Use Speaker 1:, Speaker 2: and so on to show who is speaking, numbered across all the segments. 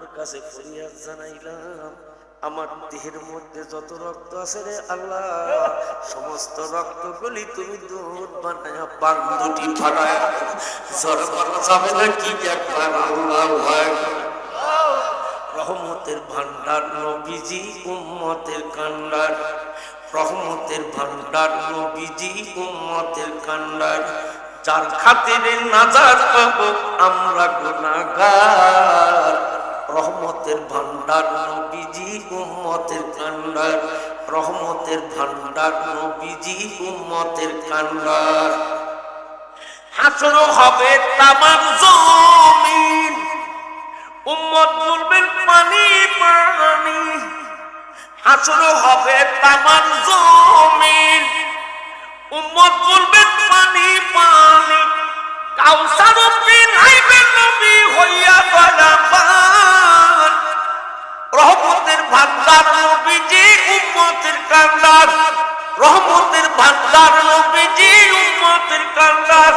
Speaker 1: আপনার কাছে ফরিয়াদ জানাইলাম, আমার দেহের মধ্যে যত রক্ত আছে রে আল্লাহ, সমস্ত রক্তগুলি তুমি দুধ বানায়া বান্ধুটি ফাটায় জড় যাবে না কি একবার আল্লাহ রহমতের ভান্ডার নবীজি, উম্মতের কান্ডার। রহমতের ভান্ডার নবীজি, উম্মতের কান্ডার। যার খাতিরে নাজার পাবো, আমরা গুনাহগার। রহমতের ভান্ডার নবীজি, উম্মতের কান্ডার। রহমতের ভান্ডার নবীজি, উম্মতের কান্ডার। হাসর হবে তামার জমিন, উম্মত বলবেন পানি পানি। হাসর হবে তামার জমিন, উম্মত বলবেন পানি পানি। কাউসার পিনাইবেন নবী হইয়া গলাবান রহমতের ভান্ডার নবীজি, উম্মতের কান্ডার। রহমতের ভান্ডার নবীজি, উম্মতের কান্ডার।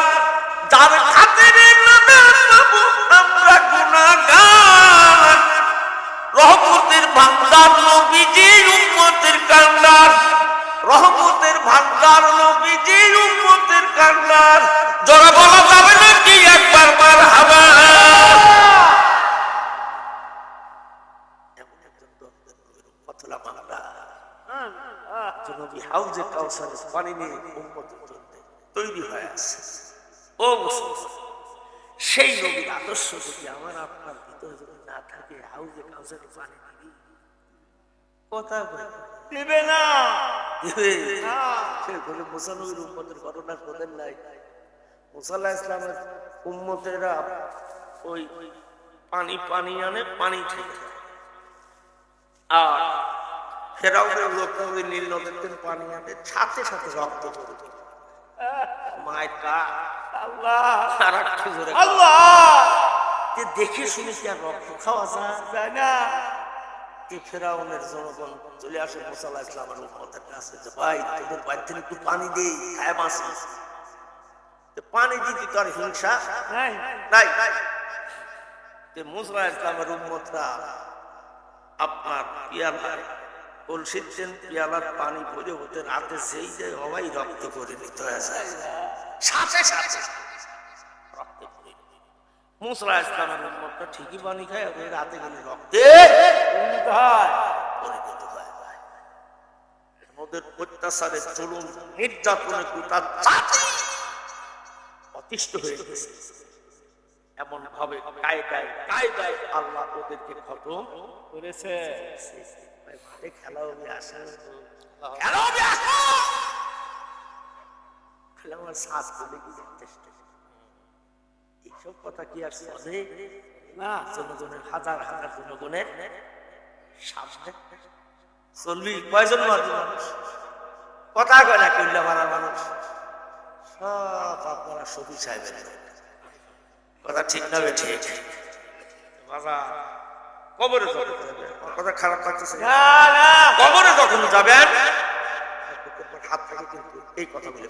Speaker 1: যার খাতিরে রহমতের ভান্ডার নবীজি, উম্মতের কান্ডার। রহমতের ভান্ডার নবীজি, উম্মতের কান্ডার। জোরে বলা যাবে না নিয়ে উম্মতের জন্য তৈরি হয়ে আছে। ও মুসলমান সেই নবীর আদর্শ যদি আমার আপনার ভিতরে যদি না থাকে হাউজে কাউসারের পানি দিবি কথা
Speaker 2: দিবে না।
Speaker 1: সে বলে মুসা উম্মতের ঘটনা শোনেন নাই। মুসাল্লাহ ইসলামের উম্মতেরা ওই পানি পানি আনে পানি থেকে আর ফেরাও লোক নদী নীল নদীর পানি আনে সাথে সাথে রক্ত দেয়। মায়ের কা
Speaker 2: আল্লাহ।
Speaker 1: একটু জোরে
Speaker 2: আল্লাহ।
Speaker 1: যে দেখে শুনে কি আর রক্ত খাওয়া যায়?
Speaker 2: না
Speaker 1: যে ফেরাউনের জনগণ চলে আসে মোসাল্লাহ ইসলামের উম্মতের কাছে যে ভাই তোদের বাড়ি থেকে একটু পানি দেই খায় বাঁচি তো পানি দিতে তো আর হিংসা
Speaker 2: নাই।
Speaker 1: নাই। মুসলা ইসলামের উম্মতরা আপনার পিয়ালার কলসির পিয়ালার পানি পরে হতে রাতে সেই যে হওয়াই রক্ত করে নিতে হয়ে। যায় সাথে সাথে রক্ত করে মুসলা ইসলামের উম্মতটা ঠিকই পানি খায় ওদের রাতে গেলে রক্তে ওদের অত্যাচারে চলুন নির্যাতনে গোটা জাতি অতিষ্ঠ হয়ে গেছে। এমন ভাবে কায়দায় কায়দায় আল্লাহ ওদেরকে খতম
Speaker 2: করেছে।
Speaker 1: ভাই মাঠে খেলা আসে খেলা হবে আসো খেলা আমার শ্বাস চলে কি যথেষ্ট এইসব কথা কি আর চলে
Speaker 2: না
Speaker 1: জনগণের হাজার হাজার জনগণের সামনে চল্লিশ কয়জন মানুষ কথা কয় না মারা মানুষ সব আপনারা সাহেবের কথা ঠিক না ঠিক। বাবা কবরে কথা খারাপ লাগতেছে কবরে যখন যাবেন হাত থেকে কিন্তু এই কথা বলে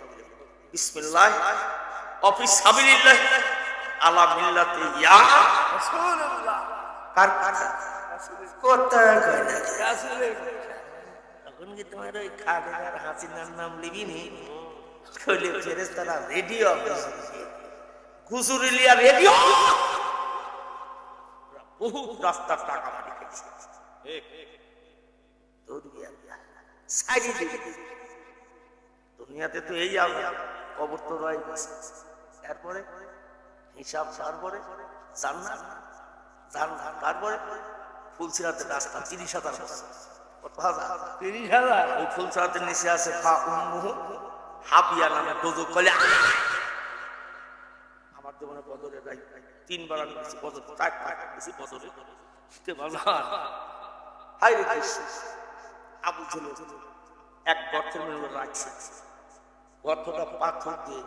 Speaker 1: বিসমিল্লাহ অফিস সাবিলিল্লাহ আলা মিল্লাতে ইয়া।
Speaker 2: রাসূলুল্লাহ
Speaker 1: কার কথা? কথা কয় না। তখন কি তোমার ওই খালেদার হাসিনার নাম লিবি নি কইলে ফেরেস তারা রেডিও গুজুরিলিয়া রেডিও। বহু রাস্তার টাকা খেয়েছে দুনিয়াতে তো এই কবর তো রয়ে গেছে এরপরে হিসাব তারপরে জান্নাত জান্নাত তারপরে রাস্তা তিরিশ হাজার বছর। কত হাজার
Speaker 2: তিরিশ হাজার?
Speaker 1: ওই ফুলসিরাতের নিচে আছে ফা উম্মুহু হাবিয়া নামে দোজো কলে আমার জীবনে রাই তিনবার আমি গেছি বদর চার টাকা গেছি বদরে তে ভালো হাই রে আবু ছিল এক গর্তের মধ্যে রাখছে গর্তটা পাথর দিয়ে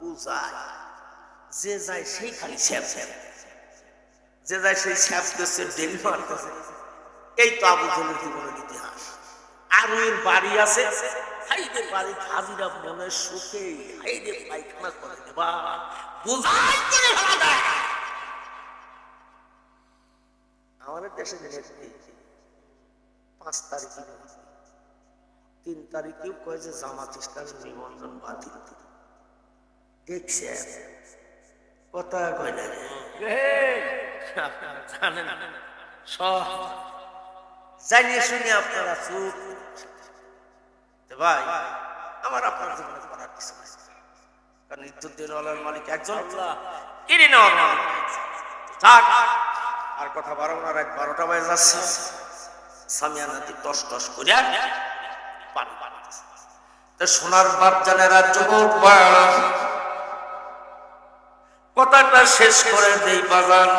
Speaker 1: বুঝায় যে যায় সেই খালি স্যাপ স্যাপ যে যায় সেই স্যাপ করছে ডেলি মারতেছে। এই তো আবু জলের জীবনের ইতিহাস। আর এর বাড়ি আছে। হাইদের বাড়ি হাজিরা মনের সুখে হাইদের পায়খানা করে দেবা। বুঝাই করে ফেলা দেয়। দেশে পাঁচ তারিখে তিন তারিখেও কয় যে জামাত ইসলামের নিবন্ধন বাতিল। দেখছে। কথা কয় না। জানেন সব। জানিয়ে শুনে আপনারা চুপ। ভাই আমার আপনার জীবনে করার কিছু নাই। কারণ ইজ্জতের আলার মালিক একজন। কিনে নেওয়ার মালিক। থাক আর কথা বারো না, রাত বারোটা বাজে যাচ্ছে। সামিয়ানাতি টস টস করে পানি পানি সোনার বাপ জানেরা যুবক কথাটা শেষ করে দেই বাগান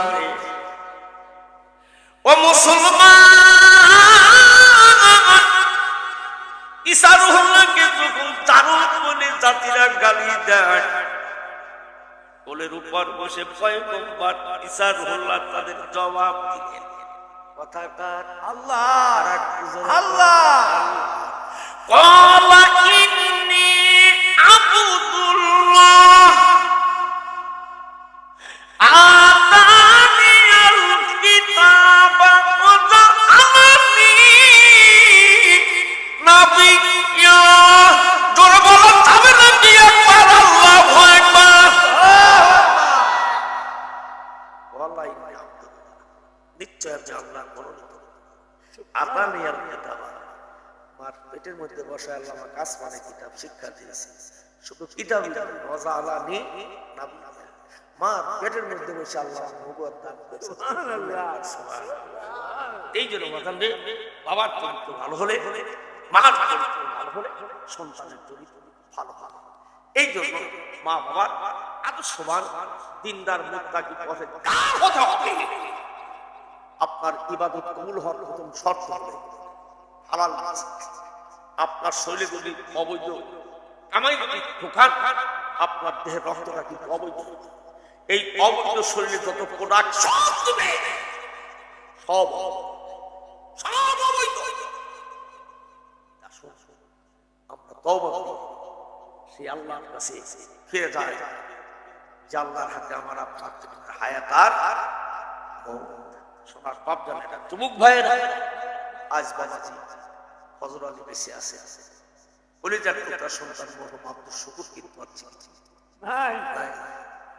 Speaker 1: ও মুসলমান ইসারুল্লাহকে যখন তারুক বলে জাতিরা গালি দেয় কোলের উপর বসে পয়গম্বর ইসার উল্লাহ তাদের জবাব দিলেন। কথাকার
Speaker 2: আল্লাহ আল্লাহ।
Speaker 1: কলা ইন্নি আবুদুল্লাহ। আ আতানি আল কিতাব আমার পেটের মধ্যে বসে আল্লাহ আমার কাজ মানে কিতাব শিক্ষা দিয়েছে। শুধু কিতাব মজা আলা নি নাম মা পেটের মধ্যে বসে আল্লাহ নবুয়ত দান করেছে। এই জন্য বাজান রে বাবার চরিত্র ভালো হলে মার চরিত্র ভালো হলে সন্তানের চরিত্র ভালো ভালো এই জন্য মা বাবার আদর্শবান দিনদার মুক্তাকি পথে কার হতে হবে আপনার ইবাদত কবুল হওয়ার প্রথম শর্ত হবে হালাল আপনার শৈলীগুলি অবৈধ। আপনার দেহের রক্তটা কিন্তু অবৈধ। এই অবৈধ শরীরে যত প্রোডাক্ট সব দেবে সব সব অবৈধ। আমরা করি। সেই আল্লাহর কাছে ফিরে যায়। যে আল্লাহর হাতে আমার আপনার জীবনের হায়াত আর। সোনার বাপ জানে যুবক ভাইয়ের আজ বাবাজি আলী বেঁচে আছে। বলে সন্তান আব্দুল শুকুর কিন্তু আর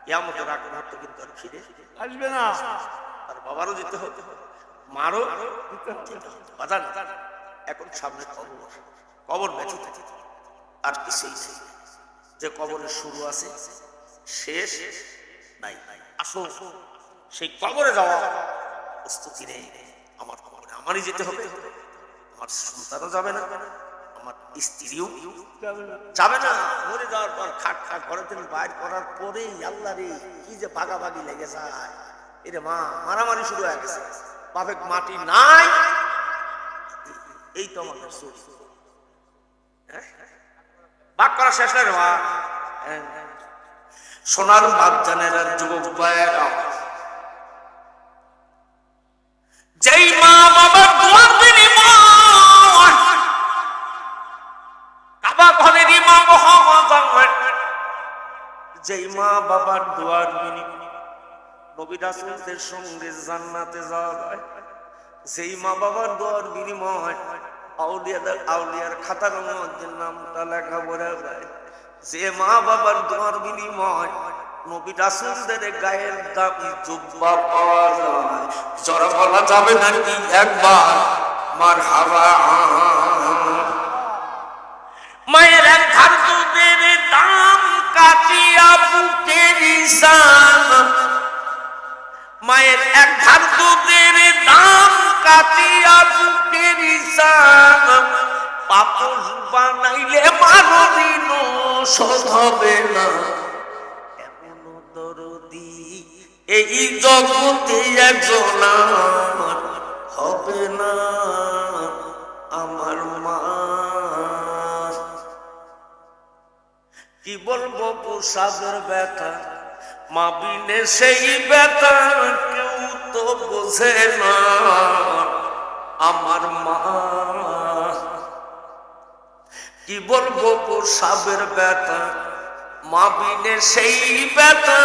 Speaker 1: ইয়ামতের আগ মুহূর্ত কিন্তু আর ফিরে
Speaker 2: আসবে না।
Speaker 1: আর বাবারও হতে মারও বাজান এখন সামনে কবর। কবর বেঁচে আর কিছুই নেই। যে কবরের শুরু আছে শেষ নাই। আসো সেই কবরে যাওয়া। প্রস্তুতি নেই। আমার আমারই যেতে হবে। আমার সন্তানও যাবে না। আমার স্ত্রীও
Speaker 2: যাবে না।
Speaker 1: মরে যাওয়ার পর খাট খাট ঘরে থেকে বাইর করার পরেই আল্লাহ রে কি যে বাগাবাগি লেগে যায়। এরে মা মারামারি শুরু হয়ে গেছে। বাপে মাটি নাই। এই তো আমাদের চরিত্র হ্যাঁ? বাক করা শেষ না রে মা। হ্যাঁ। সোনার বাপ জানের যুবক ভাইয়েরা। যেই মা বাবা দুয়ার বিনিময় কাবা ঘরের ইমাম মোহাম্মদ যেই মা বাবার দোয়ার বিনিময়ে নবী সঙ্গে জান্নাতে যাওয়া যায়। যেই মা বাবার দোয়ার বিনিময় আউলিয়াদের আউলিয়ার খাতার মধ্যে নামটা লেখা পড়ে যায়। যে মা বাবার দোয়ার বিনিময় নবী রাসূলদের গায়ের দামি জুব্বা পাওয়া যায় জরা বলা যাবে নাকি একবার? মার মায়ের এক ধার দুধের দাম কাটিয়া বুকের ইসান মায়ের এক ধার দুধের দাম কাটিয়া বুকের ইসান পাপস বানাইলে মারিন শোধ হবে না। এই জগতে একজন হবে না আমার মা। কি বলব প্রসাদের ব্যথা? মা বিনে সেই ব্যথা কেউ তো বোঝে না। আমার মা। কি বলব প্রসাবের ব্যথা? মা বিনে সেই ব্যথা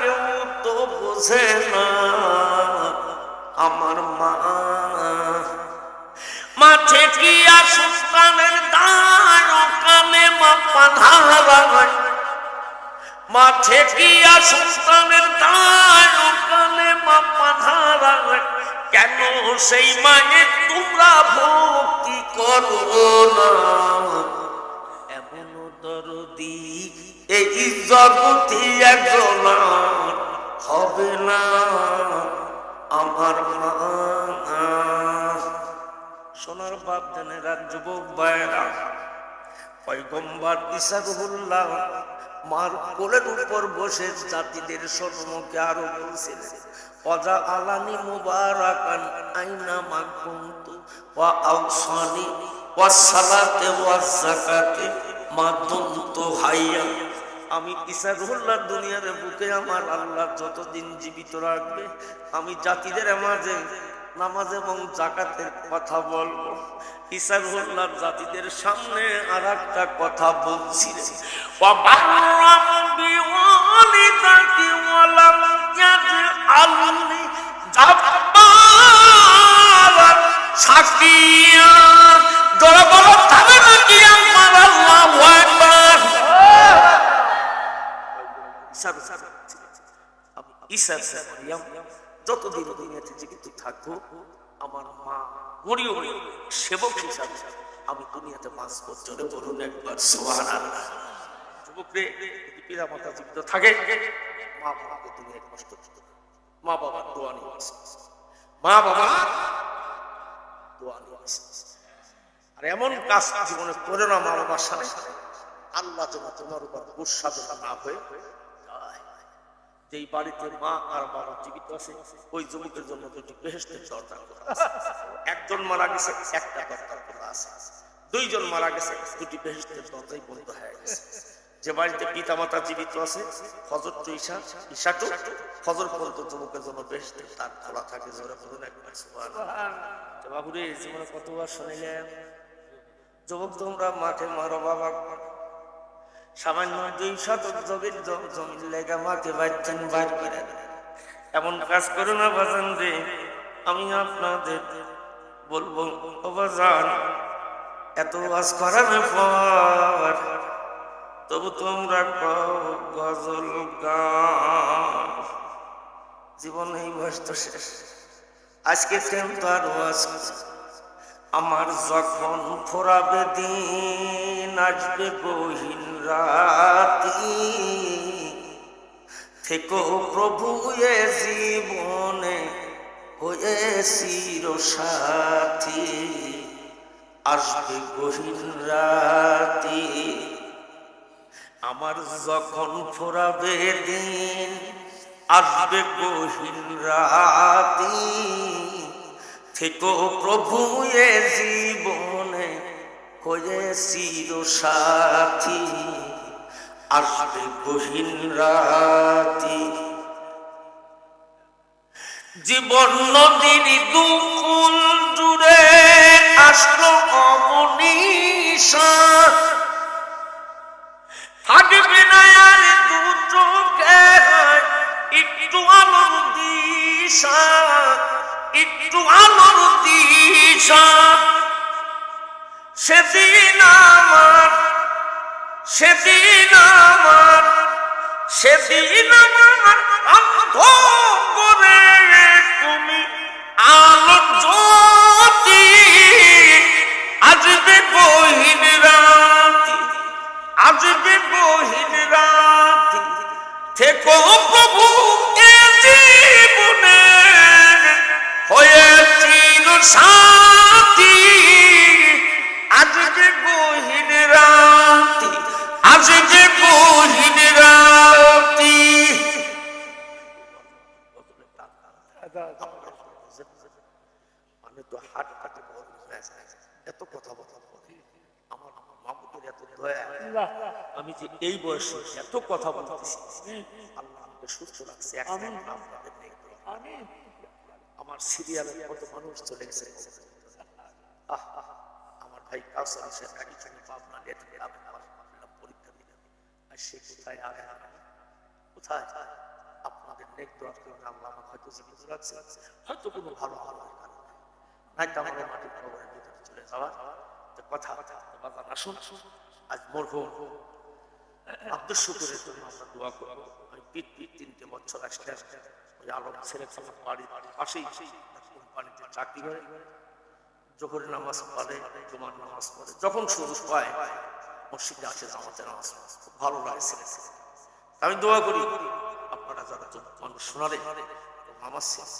Speaker 1: কেউ তো বোঝে না আমার মা। মাঠে কি সুস্তানের দায় কানে মা পাধারা মাঠে কি সুস্তানের দায় কানে মা পাধারা কেন সেই মানে তোমরা ভক্তি করো না? এমন দরদি এই জগতি একজন হবে না আমার মা সোনার বাপ জানেরা যুবক ভাইরা পয়গম্বর ইসারুল্লাহ মার কোলের উপর বসে জাতিদের সম্মুখে আরও বলছিলেন অজা আলানি মুবারাকান আইনা মা কুনতু ওয়া আওসানি ওয়া সালাতে ওয়া যাকাতে মা দুনতু হাইয়া। আমি ঈশা রহুল্লার দুনিয়ার বুকে আমার আল্লাহ যতদিন জীবিত রাখবে, আমি জাতিদের মাঝে নামাজ এবং জাকাতের কথা বলব। ঈশা রুহুল্লার জাতিদের সামনে আর একটা কথা বলছি সাকিয়া জড় বড় নাকি আমার আল্লাহ যতদিন দুনিয়াতে জীবিত থাকব, আমার মা মরিও সেবক হিসাবে আমি দুনিয়াতে বাস করতে বলুন একবার, সুবহানাল্লাহ। যুবকরে, যদি পিতা মাতা জীবিত থাকে, মা বাবাকে দুনিয়ায় কষ্ট দিতে মা বাবার দোয়া নিয়ে। মা বাবা দোয়া নিয়ে। আর এমন কাজ জীবনে করে না মা বাবার সাথে। আল্লাহ যেন তোমার উপর গুসা না হয়ে যেই বাড়িতে মা আর বাবা জীবিত আছে, ওই যুবকের জন্য দুটি বেহেস্তের আছে। একজন মারা গেছে, একটা দরজা খোলা আছে। দুইজন মারা গেছে, দুটি বেহেস্তের দরজাই বন্ধ হয়ে গেছে। যে বাড়িতে পিতা মাতা জীবিত আছে ফজর টু ঈশা ঈশা টু ফজর পর্যন্ত যুবকের জন্য বেহেস্তের তার খোলা থাকে, জোরে বলুন একবার বাবুরে, জীবনে কতবার শুনিলেন? যুবক তোমরা মাঠে মারো, বাবা। সামান্য দুই শতক জমির জমির লেগা মাকে বার করে। এমন কাজ করো না বাজান রে, আমি আপনাদের বলব, ও বাজান, এত ওয়াজ করার পর তবু তোমরা গজল গান জীবন এই বয়স তো শেষ আজকে কেন তো আর আমার যখন ফোরাবে দিন আসবে গহীন রাতি। থেকো প্রভু এ জীবনে হয়ে চির সাথী আসবে গহীন রাতি। আমার যখন ফোরাবে দিন, আসবে গহীন রাতি। থেকো প্রভু এ জীবনে, হয়ে চির সাথী, আসবে গহীন রাতি। জীবন নদীর দুকুল জুড়ে আসলো অমনীষা থাকবে না আর দু চোখে একটু আলোর দিশা। একটু আলোর দিশা। সেদিন আমার সেদিন আমার সেদিন আমার অন্ধ করে তুমি আলো জ্যোতি। আসবে গহীন রাতি আসবে গহীন রাতি থেকো প্রভু সাথী। আজকে গহীন রাতি আজকে গহীন রাতি। আমি তো হাট কাটে এত কথা বলা আমার মামুদের এত দয়া। আমি যে এই বয়সে এত কথা বলতেছি আল্লাহ আমাকে সুস্থ রাখছে আমার সিরিয়ালে কত মানুষ চলে গেছে। আমার ভাই কাউসার হোসেন গাড়ি চলে পাবনা লেট আমি পরীক্ষা দিলাম আর সে কোথায় আগে কোথায়? আপনার আমাদের নেক দোয়া করুন, আল্লাহ আমাকে হয়তো জীবিত রাখছে, হয়তো কোনো ভালো ভালো নাই তো আমাদের মাটির কবরের ভিতরে চলে যাওয়া তো কথা বাবা আসুন, আজ মরহুম আব্দুল শুকুরের জন্য আমরা দোয়া করব। পিট তিনটে বছর আসলে ওই আলম আমার বাড়ির পাশেই কোম্পানিতে চাকরি করে নামাজ পড়ে, জুমার নামাজ পড়ে, যখন শুরু হয়, মসজিদে আসে জামাতে নামাজ। খুব ভালো লাগে ছেলে। আমি দোয়া করি, আপনারা যারা মানুষ নামাজ শেষ,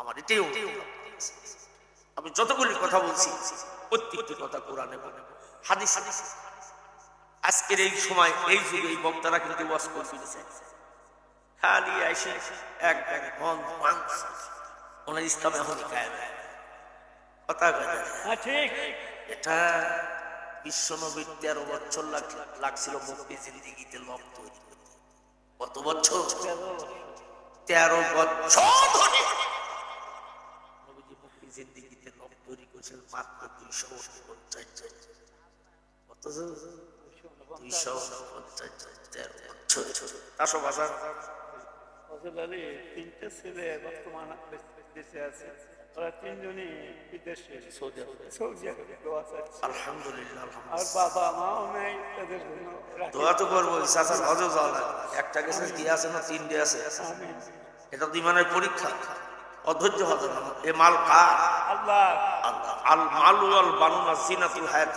Speaker 1: আমার এটাই আমি যতগুলি কথা বলছি, প্রত্যেকটি কথা কোরআনে হাদিস হাদিস। আজকের এই সময়, এই যুগে এই বক্তারা কিন্তু ওয়াজ খালি আইসি এক ব্যাগ মন মাংস। ওনার ইসলাম এখন কথা কয়
Speaker 2: হ্যাঁ ঠিক।
Speaker 1: এটা বিশ্ব নবীর তেরো বছর লাগ- লাগছিল মুক্তি জিন্দিগিতে লক তৈরি কত বছর? তেরো বছর ধরে নবীজি মুক্তি জিন্দিগিতে লক তৈরি করেছেন মাত্র দুইশো পঞ্চাশ অথচ দুইশো পঞ্চাশ তেরো বছর। চারশো বাজার
Speaker 2: তিনটে ছেলে বর্তমান দেশে আছে। ওরা তিনজনই বিদেশে।
Speaker 1: সৌদি আলহামদুলিল্লাহ
Speaker 2: আর বাবা মাও নেই তাদের জন্য
Speaker 1: দোয়া তো করব চাচার যাওয়া একটা গেছে কি আছে না তিনটে আছে। এটা তো ইমানের পরীক্ষা। অধৈর্য না এ মাল কার?
Speaker 2: আল্লাহ।
Speaker 1: আল্লাহ। আল মালু আল বানুনা জিনাতুল হায়াত।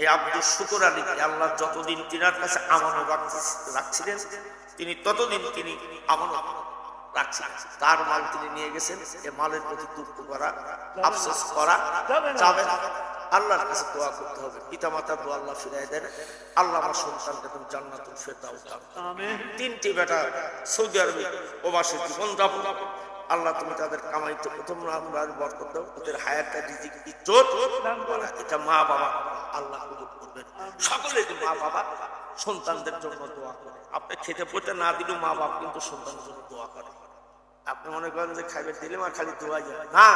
Speaker 1: এই আব্দুল শুকর আলীকে আল্লাহ যতদিন তিনার কাছে আমানত রাখছিলেন তিনি ততদিন তিনি আমানত রাখছিলেন। তার মাল তিনি নিয়ে গেছেন এ মালের প্রতি দুঃখ করা আফসোস করা যাবে আল্লাহর কাছে দোয়া করতে হবে। পিতা মাতার দোয়া আল্লাহ ফিরাই দেন। আল্লাহ আমার সন্তানকে তুমি জান্নাতুল ফেরদাউস দাও। তিনটি বেটা সৌদি আরবে প্রবাসী জীবন যাপন আল্লাহ তুমি তাদের কামাইতে প্রথম আমরা বরকত দাও। ওদের হায়াতটা রিজিক ইজ্জত। এটা মা বাবা আল্লাহ কবুল করবেন। সকলে মা বাবা, সন্তানদের জন্য দোয়া করে। আপনি খেতে পড়তে না দিলেও মা বাবা কিন্তু সন্তানের জন্য দোয়া করে। আপনি মনে করেন যে খাইবে দিলে মা খালি দোয়া যায় না,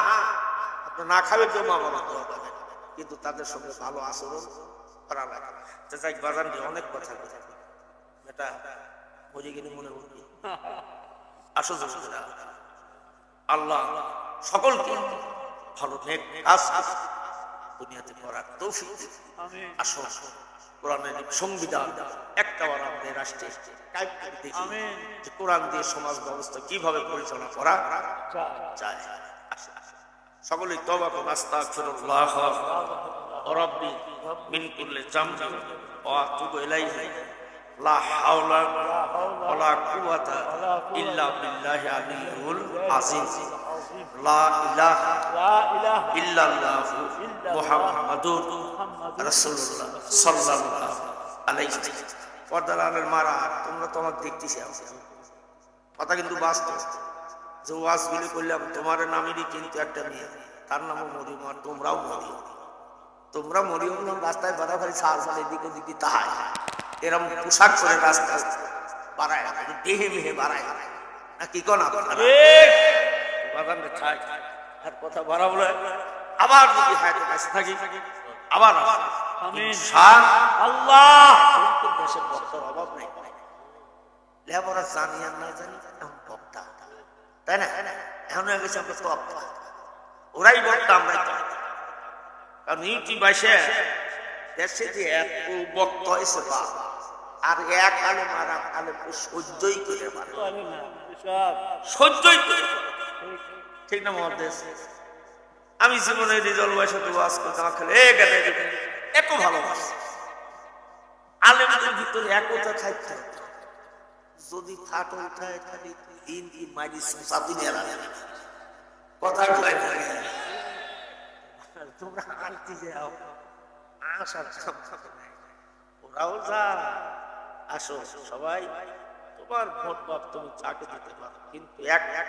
Speaker 1: আপনি না খাবেন তো মা বাবা দোয়া পাবেন কিন্তু তাদের সঙ্গে ভালো আচরণ করা লাগে। তো যাই বাজান দিয়ে অনেক কথা বলে। বেটা মরে গেলে মনে উঠবে আসো আল্লাহ সকলকে ভালো, নেক কাজ করে দুনিয়াতে করার তৌফিক আসো কোরআনের সংবিধান একটা বার আমাদের রাষ্ট্রে। যে কোরআন দিয়ে সমাজ ব্যবস্থা কীভাবে পরিচালনা করা যায়। সকলেই তবা করুন আস্তাগফিরুল্লাহ। রাব্বি মিন কুল্লি জামবি ওয়া আতুবু ইলাইহি। লা হাওলা কুওয়াতা ইল্লা বিল্লাহি আলিয়্যুল আযীম। লা ইলাহা
Speaker 2: লা ইলাহা
Speaker 1: ইল্লাল্লাহু মুহাম্মাদুর রাসূলুল্লাহ সাল্লাল্লাহু আলাইহি পর্দার মারা তোমরা তো আমার দেখতেছি কথা কিন্তু বাস্তব। যে ওয়াজ করলাম তোমার নামেরই কিন্তু একটা মেয়ে। তার নামও মরিয়ম আর তোমরাও মরিয়ম। তোমরা মরিয়ম নাম রাস্তায় খালি সাল সাল এদিকে ওদিকে তাহাই। এরম পোশাক করে রাস্তায় বাড়ায় দেহে মেহে বাড়ায় না কি কোন আর কথা বাড়াবো। আবার যদি হায়াতে কাছে থাকি আবার।
Speaker 2: আল্লাহ।
Speaker 1: দেশের বক্তার অভাব নেই। লেবরা জানি আর না জানি এখন বক্তা। তাই না? এখন হয়ে গেছে আমরা তপ্তা ওরাই বক্তা আমরাই তপ্তা কারণ ইউটিউব আসে দেশে যে এত বক্তা হয়েছে বা আর এক আলে মারা আলে সহ্যই করে মারে। সহ্যই করে ঠিক না মহাদেশ? আমি জীবনে রিজল বয়সে তো ওয়াজ করতাম খালি এ গেলে এত ভালোবাসি। আলেমদের ভিতরে একতা থাকতে যদি ফাটো উঠায় খালি দিন দিন মারি সাদিন কথা কয় তোমরা যাও আসার ওরাও যা। আসো সবাই। তোমার ভোট বাপ তুমি চাকে দিতে পারো, কিন্তু এক এক